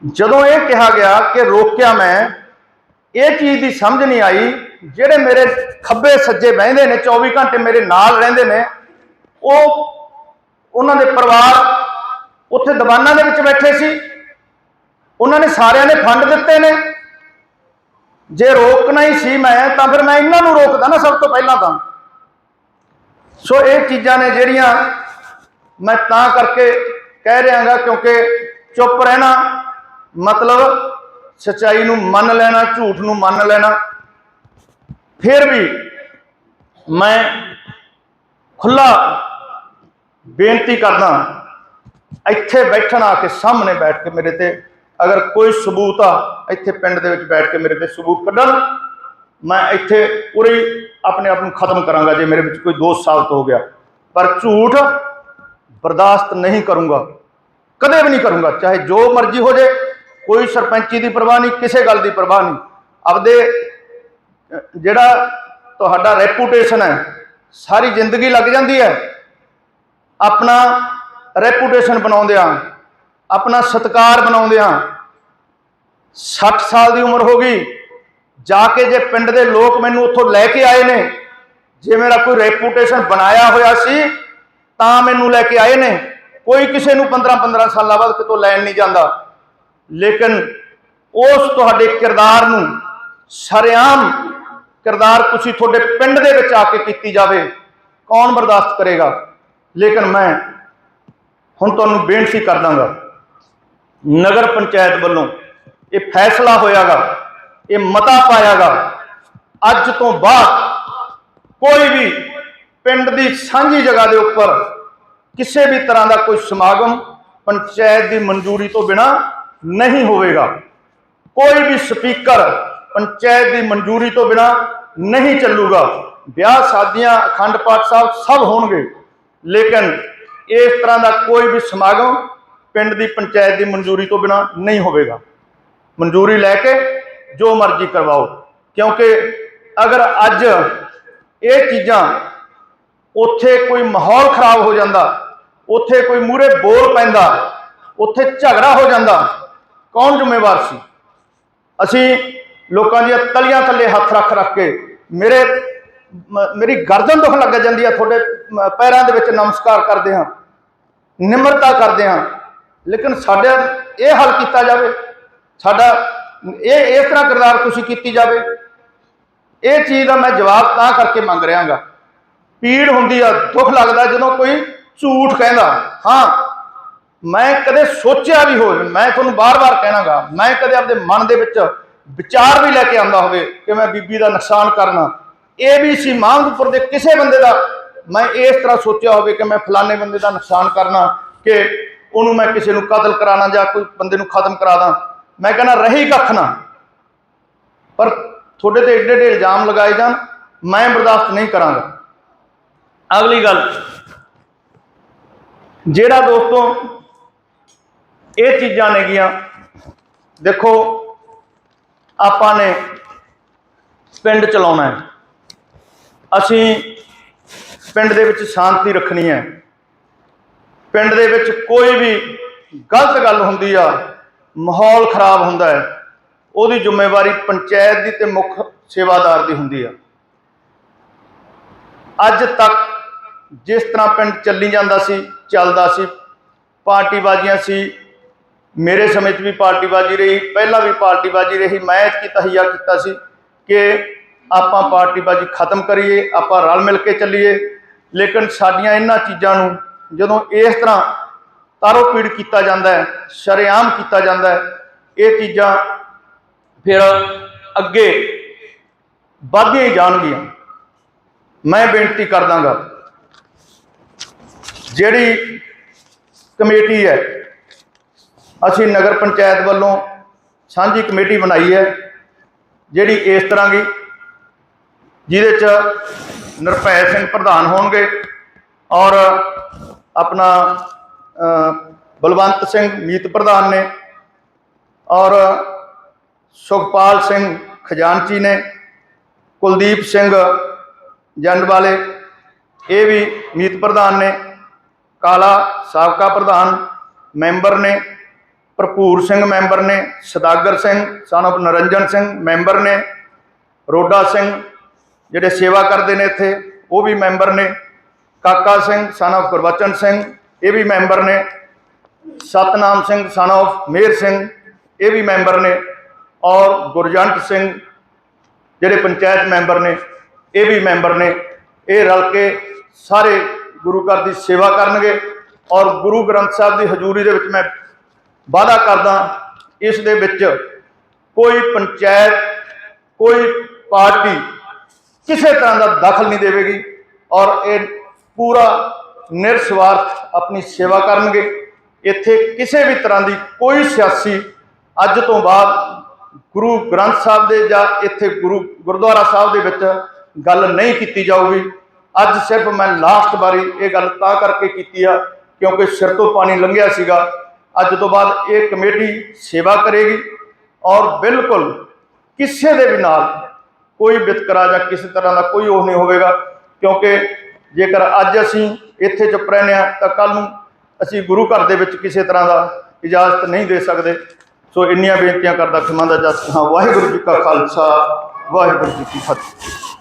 A: ਜਦੋਂ ਇਹ ਕਿਹਾ ਗਿਆ ਕਿ ਰੋਕਿਆ ਮੈਂ, ਇਹ ਚੀਜ਼ ਦੀ ਸਮਝ ਨਹੀਂ ਆਈ। ਜਿਹੜੇ ਮੇਰੇ ਖੱਬੇ ਸੱਜੇ ਬਹਿੰਦੇ ਨੇ 24 ਘੰਟੇ ਮੇਰੇ ਨਾਲ ਰਹਿੰਦੇ ਨੇ, ਉਹ ਉਹਨਾਂ ਦੇ ਪਰਿਵਾਰ ਉੱਥੇ ਦੀਵਾਨਾਂ ਦੇ ਵਿੱਚ ਬੈਠੇ ਸੀ। ਉਹਨਾਂ ਨੇ ਸਾਰਿਆਂ ਨੇ ਫੰਡ ਦਿੱਤੇ ਨੇ। ਜੇ ਰੋਕਣਾ ਹੀ ਸੀ ਮੈਂ, ਤਾਂ ਫਿਰ ਮੈਂ ਇਹਨਾਂ ਨੂੰ ਰੋਕਦਾ ਨਾ ਸਭ ਤੋਂ ਪਹਿਲਾਂ ਤਾਂ। ਸੋ ਇਹ ਚੀਜ਼ਾਂ ਨੇ ਜਿਹੜੀਆਂ ਮੈਂ ਤਾਂ ਕਰਕੇ ਕਹਿ ਰਿਹਾਗਾ ਕਿਉਂਕਿ ਚੁੱਪ ਰਹਿਣਾ ਮਤਲਬ ਸਚਾਈ ਨੂੰ ਮੰਨ ਲੈਣਾ, ਝੂਠ ਨੂੰ ਮੰਨ ਲੈਣਾ। ਫਿਰ ਵੀ ਮੈਂ ਖੁੱਲਾ ਬੇਨਤੀ ਕਰਦਾ, ਇੱਥੇ ਬੈਠਣ ਆ ਕੇ ਸਾਹਮਣੇ ਬੈਠ ਕੇ ਮੇਰੇ ਤੇ ਅਗਰ ਕੋਈ ਸਬੂਤ ਆ, ਇੱਥੇ ਪਿੰਡ ਦੇ ਵਿੱਚ ਬੈਠ ਕੇ ਮੇਰੇ ਤੇ ਸਬੂਤ ਕੱਢਣ, ਮੈਂ ਇੱਥੇ ਉਰੇ ਆਪਣੇ ਆਪ ਨੂੰ ਖਤਮ ਕਰਾਂਗਾ ਜੇ ਮੇਰੇ ਵਿੱਚ ਕੋਈ ਦੋਸ਼ ਸਾਬਤ ਹੋ ਗਿਆ। ਪਰ ਝੂਠ ਬਰਦਾਸ਼ਤ ਨਹੀਂ ਕਰੂੰਗਾ। ਕਦੇ ਵੀ ਨਹੀਂ ਕਰੂੰਗਾ। ਚਾਹੇ ਜੋ ਮਰਜ਼ੀ ਹੋ ਜੇ, ਕੋਈ ਸਰਪੰਚੀ ਦੀ ਪਰਵਾਹ ਨਹੀਂ, ਕਿਸੇ ਗੱਲ ਦੀ ਪਰਵਾਹ ਨਹੀਂ। ਆਪਦੇ ਜਿਹੜਾ ਤੁਹਾਡਾ ਰੈਪੂਟੇਸ਼ਨ ਹੈ, ਸਾਰੀ ਜ਼ਿੰਦਗੀ ਲੱਗ ਜਾਂਦੀ ਹੈ। ਆਪਣਾ ਰੈਪੂਟੇਸ਼ਨ ਬਣਾਉਂਦਿਆਂ ਆਪਣਾ ਸਤਕਾਰ ਬਣਾਉਂਦਿਆਂ 60 ਸਾਲ ਦੀ ਉਮਰ ਹੋ ਗਈ। ਜਾ ਕੇ ਜੇ ਪਿੰਡ ਦੇ ਲੋਕ ਮੈਨੂੰ ਉੱਥੋਂ ਲੈ ਕੇ ਆਏ ਨੇ, ਜੇ ਮੇਰਾ ਕੋਈ ਰੈਪੂਟੇਸ਼ਨ ਬਣਾਇਆ ਹੋਇਆ ਸੀ, ਤਾਂ ਮੈਨੂੰ ਲੈ ਕੇ ਆਏ ਨੇ। ਕੋਈ ਕਿਸੇ ਨੂੰ 15 15 ਸਾਲਾਂ ਬਾਅਦ ਕਿਤੋਂ ਲੈਣ ਨਹੀਂ ਜਾਂਦਾ। ਲੇਕਿਨ ਉਸ ਤੁਹਾਡੇ ਕਿਰਦਾਰ ਨੂੰ ਸ਼ਰੇਆਮ ਕਿਰਦਾਰ ਤੁਸੀਂ ਤੁਹਾਡੇ ਪਿੰਡ ਦੇ ਵਿੱਚ ਆ ਕੇ ਕੀਤੀ ਜਾਵੇ, ਕੌਣ ਬਰਦਾਸ਼ਤ ਕਰੇਗਾ? ਲੇਕਿਨ ਮੈਂ ਹੁਣ ਤੁਹਾਨੂੰ ਬੇਨਤੀ ਕਰ ਦਾਂਗਾ। ਨਗਰ ਪੰਚਾਇਤ ਵੱਲੋਂ ਇਹ ਫੈਸਲਾ ਹੋਇਆਗਾ, ਇਹ ਮਤਾ ਪਾਇਆਗਾ, ਅੱਜ ਤੋਂ ਬਾਅਦ ਕੋਈ ਵੀ ਪਿੰਡ ਦੀ ਸਾਂਝੀ ਜਗ੍ਹਾ ਦੇ ਉੱਪਰ ਕਿਸੇ ਵੀ ਤਰ੍ਹਾਂ ਦਾ ਕੋਈ ਸਮਾਗਮ ਪੰਚਾਇਤ ਦੀ ਮਨਜ਼ੂਰੀ ਤੋਂ ਬਿਨਾ ਨਹੀਂ ਹੋਵੇਗਾ। ਕੋਈ ਵੀ ਸਪੀਕਰ ਪੰਚਾਇਤ ਦੀ ਮਨਜ਼ੂਰੀ ਤੋਂ ਬਿਨਾ ਨਹੀਂ ਚੱਲੂਗਾ। ਵਿਆਹ ਸ਼ਾਦੀਆਂ, ਅਖੰਡ ਪਾਠ ਸਾਹਿਬ ਸਭ ਹੋਣਗੇ। ਲੇਕਿਨ ਇਸ ਤਰ੍ਹਾਂ ਦਾ ਕੋਈ ਵੀ ਸਮਾਗਮ ਪਿੰਡ ਦੀ ਪੰਚਾਇਤ ਦੀ ਮਨਜ਼ੂਰੀ ਤੋਂ ਬਿਨਾ ਨਹੀਂ ਹੋਵੇਗਾ। ਮਨਜ਼ੂਰੀ ਲੈ ਕੇ ਜੋ ਮਰਜ਼ੀ ਕਰਵਾਓ। ਕਿਉਂਕਿ ਅਗਰ ਅੱਜ ਇਹ ਚੀਜ਼ਾਂ ਉੱਥੇ ਕੋਈ ਮਾਹੌਲ ਖਰਾਬ ਹੋ ਜਾਂਦਾ, ਉੱਥੇ ਕੋਈ ਮੂਰੇ ਬੋਲ ਪੈਂਦਾ, ਉੱਥੇ ਝਗੜਾ ਹੋ ਜਾਂਦਾ, ਕੌਣ ਜ਼ਿੰਮੇਵਾਰ ਸੀ? ਅਸੀਂ ਲੋਕਾਂ ਦੀਆਂ ਤਲੀਆਂ ਥੱਲੇ ਹੱਥ ਰੱਖ ਰੱਖ ਕੇ ਮੇਰੇ ਮੇਰੀ ਗਰਦਨ ਦੁਖ ਲੱਗ ਜਾਂਦੀ ਆ, ਤੁਹਾਡੇ ਪੈਰਾਂ ਦੇ ਵਿੱਚ ਨਮਸਕਾਰ ਕਰਦੇ ਹਾਂ, ਨਿਮਰਤਾ ਕਰਦੇ ਹਾਂ ਲੇਕਿਨ ਸਾਡਾ ਇਹ ਹੱਲ ਕੀਤਾ ਜਾਵੇ, ਸਾਡਾ ਇਹ, ਇਸ ਤਰ੍ਹਾਂ ਕਿਰਦਾਰ ਤੁਸੀਂ ਕੀਤੀ ਜਾਵੇ, ਇਹ ਚੀਜ਼ ਦਾ ਮੈਂ ਜਵਾਬ ਤਾਂ ਕਰਕੇ ਮੰਗ ਰਿਹਾਗਾ। ਪੀੜ ਹੁੰਦੀ ਆ, ਦੁੱਖ ਲੱਗਦਾ ਜਦੋਂ ਕੋਈ ਝੂਠ ਕਹਿੰਦਾ, ਹਾਂ, ਮੈਂ ਕਦੇ ਸੋਚਿਆ ਵੀ ਹੋਵੇ, ਮੈਂ ਤੁਹਾਨੂੰ ਬਾਰ-ਬਾਰ ਕਹਿਣਾਗਾ, ਮੈਂ ਕਦੇ ਆਪਣੇ ਮਨ ਦੇ ਵਿੱਚ ਵਿਚਾਰ ਵੀ ਲੈ ਕੇ ਆਉਂਦਾ ਹੋਵੇ ਕਿ ਮੈਂ ਬੀਬੀ ਦਾ ਨੁਕਸਾਨ ਕਰਨਾ। ਇਹ ਵੀ ਏਬੀਸੀ ਮਾਨਪੁਰ ਦੇ ਕਿਸੇ ਬੰਦੇ ਦਾ ਮੈਂ ਇਸ ਤਰ੍ਹਾਂ ਸੋਚਿਆ ਹੋਵੇ ਕਿ ਮੈਂ ਫਲਾਣੇ ਬੰਦੇ ਦਾ ਨੁਕਸਾਨ ਕਰਨਾ, ਕਿ ਉਹਨੂੰ ਮੈਂ ਕਿਸੇ ਨੂੰ ਕਤਲ ਕਰਾਣਾ ਜਾਂ ਕੋਈ ਬੰਦੇ ਨੂੰ ਖਤਮ ਕਰਾ ਦਾਂ। ਮੈਂ ਕਹਿੰਦਾ ਰਹੀ ਕੱਖ ਨਾ। ਪਰ ਤੁਹਾਡੇ ਤੇ ਏਡੇ ਏਡੇ ਇਲਜ਼ਾਮ ਲਗਾਏ ਜਾਣ ਮੈਂ ਬਰਦਾਸ਼ਤ ਨਹੀਂ ਕਰਾਂਗਾ। ਅਗਲੀ ਗੱਲ। ਜਿਹੜਾ ਦੋਸਤੋ ਇਹ ਚੀਜ਼ਾਂ ਨੇਗੀਆਂ ਦੇਖੋ ਆਪਾਂ ਨੇ ਪਿੰਡ ਚਲਾਉਣਾ ਹੈ। ਅਸੀਂ ਪਿੰਡ ਦੇ ਵਿੱਚ ਸ਼ਾਂਤੀ ਰੱਖਣੀ ਹੈ। ਪਿੰਡ ਦੇ ਵਿੱਚ ਕੋਈ ਵੀ ਗਲਤ ਗੱਲ ਹੁੰਦੀ ਆ, ਮਾਹੌਲ ਖਰਾਬ ਹੁੰਦਾ ਹੈ, ਉਹਦੀ ਜ਼ਿੰਮੇਵਾਰੀ ਪੰਚਾਇਤ ਦੀ ਤੇ ਮੁੱਖ ਸੇਵਾਦਾਰ ਦੀ ਹੁੰਦੀ ਆ। ਅੱਜ ਤੱਕ ਜਿਸ ਤਰ੍ਹਾਂ ਪਿੰਡ ਚੱਲੀ ਜਾਂਦਾ ਸੀ, ਚੱਲਦਾ ਸੀ, ਪਾਰਟੀਬਾਜ਼ੀਆਂ ਸੀ, ਮੇਰੇ ਸਮੇਂ 'ਚ ਵੀ ਪਾਰਟੀਬਾਜ਼ੀ ਰਹੀ, ਪਹਿਲਾਂ ਵੀ ਪਾਰਟੀਬਾਜ਼ੀ ਰਹੀ, ਮੈਂ ਐਤਕੀ ਤਹੀਆ ਕੀਤਾ ਸੀ ਕਿ ਆਪਾਂ ਪਾਰਟੀਬਾਜ਼ੀ ਖਤਮ ਕਰੀਏ, ਆਪਾਂ ਰਲ ਮਿਲ ਕੇ ਚੱਲੀਏ, ਲੇਕਿਨ ਸਾਡੀਆਂ ਇਹਨਾਂ ਚੀਜ਼ਾਂ ਨੂੰ ਜਦੋਂ ਇਸ ਤਰ੍ਹਾਂ ਤਾਰੋ ਪੀੜ ਕੀਤਾ ਜਾਂਦਾ ਹੈ, ਸ਼ਰੇਆਮ ਕੀਤਾ ਜਾਂਦਾ ਹੈ, ਇਹ ਚੀਜ਼ਾਂ ਫਿਰ ਅੱਗੇ ਵਧਦੀਆਂ ਜਾਣਗੀਆਂ। ਮੈਂ ਬੇਨਤੀ ਕਰਦਾਂਗਾ, ਜਿਹੜੀ ਕਮੇਟੀ ਹੈ, ਅਸੀਂ ਨਗਰ ਪੰਚਾਇਤ ਵੱਲੋਂ ਸਾਂਝੀ ਕਮੇਟੀ ਬਣਾਈ ਹੈ, ਜਿਹੜੀ ਇਸ ਤਰ੍ਹਾਂ ਦੀ, ਜਿਹਦੇ ਚ ਨਿਰਭੈ ਸਿੰਘ ਪ੍ਰਧਾਨ ਹੋਣਗੇ ਔਰ ਆਪਣਾ ਬਲਵੰਤ ਸਿੰਘ ਮੀਤ ਪ੍ਰਧਾਨ ਨੇ ਔਰ ਸੁਖਪਾਲ ਸਿੰਘ ਖਜ਼ਾਨਚੀ ਨੇ, ਕੁਲਦੀਪ ਸਿੰਘ ਜੰਡ ਵਾਲੇ ਇਹ ਵੀ ਮੀਤ ਪ੍ਰਧਾਨ ਨੇ, ਕਾਲਾ ਸਾਬਕਾ ਪ੍ਰਧਾਨ ਮੈਂਬਰ ਨੇ, ਭਰਪੂਰ ਸਿੰਘ ਮੈਂਬਰ ਨੇ, Sadagar Singh, son of Niranjan Singh member ਨੇ, ਰੋਡਾ ਸਿੰਘ, ਜਿਹੜੇ ਸੇਵਾ ਕਰਦੇ ਨੇ ਇੱਥੇ, ਉਹ ਵੀ ਮੈਂਬਰ ਨੇ ਕਾਕਾ ਸਿੰਘ ਸਨ of ਗੁਰਬਚਨ ਸਿੰਘ, ਇਹ ਵੀ ਮੈਂਬਰ ਨੇ। ਸਤਨਾਮ ਸਿੰਘ ਸਨ of ਮੇਰ ਸਿੰਘ, ਇਹ ਵੀ ਮੈਂਬਰ ਨੇ। ਔਰ ਗੁਰਜੰਟ ਸਿੰਘ, ਜਿਹੜੇ ਪੰਚਾਇਤ ਮੈਂਬਰ ਨੇ, ਇਹ ਵੀ ਮੈਂਬਰ ਨੇ। ਇਹ ਰਲ ਕੇ ਸਾਰੇ ਗੁਰੂ ਘਰ ਦੀ ਸੇਵਾ ਕਰਨਗੇ। ਔਰ ਗੁਰੂ ਗ੍ਰੰਥ ਸਾਹਿਬ ਦੀ ਹਜ਼ੂਰੀ ਦੇ ਵਿੱਚ ਮੈਂ ਵਾਅਦਾ ਕਰਦਾ, ਇਸ ਦੇ ਵਿੱਚ ਕੋਈ ਪੰਚਾਇਤ, ਕੋਈ ਪਾਰਟੀ ਕਿਸੇ ਤਰ੍ਹਾਂ ਦਾ ਦਖਲ ਨਹੀਂ ਦੇਵੇਗੀ। ਔਰ ਇਹ ਪੂਰਾ ਨਿਰਸਵਾਰਥ ਆਪਣੀ ਸੇਵਾ ਕਰਨਗੇ। ਇੱਥੇ ਕਿਸੇ ਵੀ ਤਰ੍ਹਾਂ ਦੀ ਕੋਈ ਸਿਆਸੀ ਅੱਜ ਤੋਂ ਬਾਅਦ ਗੁਰੂ ਗ੍ਰੰਥ ਸਾਹਿਬ ਦੇ ਜਾਂ ਇੱਥੇ ਗੁਰੂ ਗੁਰਦੁਆਰਾ ਸਾਹਿਬ ਦੇ ਵਿੱਚ ਗੱਲ ਨਹੀਂ ਕੀਤੀ ਜਾਊਗੀ। ਅੱਜ ਸਿਰਫ ਮੈਂ ਲਾਸਟ ਵਾਰੀ ਇਹ ਗੱਲ ਤਾਂ ਕਰਕੇ ਕੀਤੀ ਆ, ਕਿਉਂਕਿ ਸਿਰ ਤੋਂ ਪਾਣੀ ਲੰਘਿਆ ਸੀਗਾ। ਅੱਜ ਤੋਂ ਬਾਅਦ ਇਹ ਕਮੇਟੀ ਸੇਵਾ ਕਰੇਗੀ ਔਰ ਬਿਲਕੁਲ ਕਿਸੇ ਦੇ ਵੀ ਨਾਲ ਕੋਈ ਵਿਤਕਰਾ ਜਾਂ ਕਿਸੇ ਤਰ੍ਹਾਂ ਦਾ ਕੋਈ ਉਹ ਨਹੀਂ ਹੋਵੇਗਾ, ਕਿਉਂਕਿ ਜੇਕਰ ਅੱਜ ਅਸੀਂ ਇੱਥੇ ਚੁੱਪ ਰਹਿੰਦੇ ਹਾਂ, ਤਾਂ ਕੱਲ ਨੂੰ ਅਸੀਂ ਗੁਰੂ ਘਰ ਦੇ ਵਿੱਚ ਕਿਸੇ ਤਰ੍ਹਾਂ ਦਾ ਇਜਾਜ਼ਤ ਨਹੀਂ ਦੇ ਸਕਦੇ। ਸੋ ਇੰਨੀਆਂ ਬੇਨਤੀਆਂ ਕਰਦਾ ਖਿਮਾ ਦਾ ਜਸ ਹਾਂ। ਵਾਹਿਗੁਰੂ ਜੀ ਕਾ ਖਾਲਸਾ, ਵਾਹਿਗੁਰੂ ਜੀ ਕੀ ਫਤਿਹ।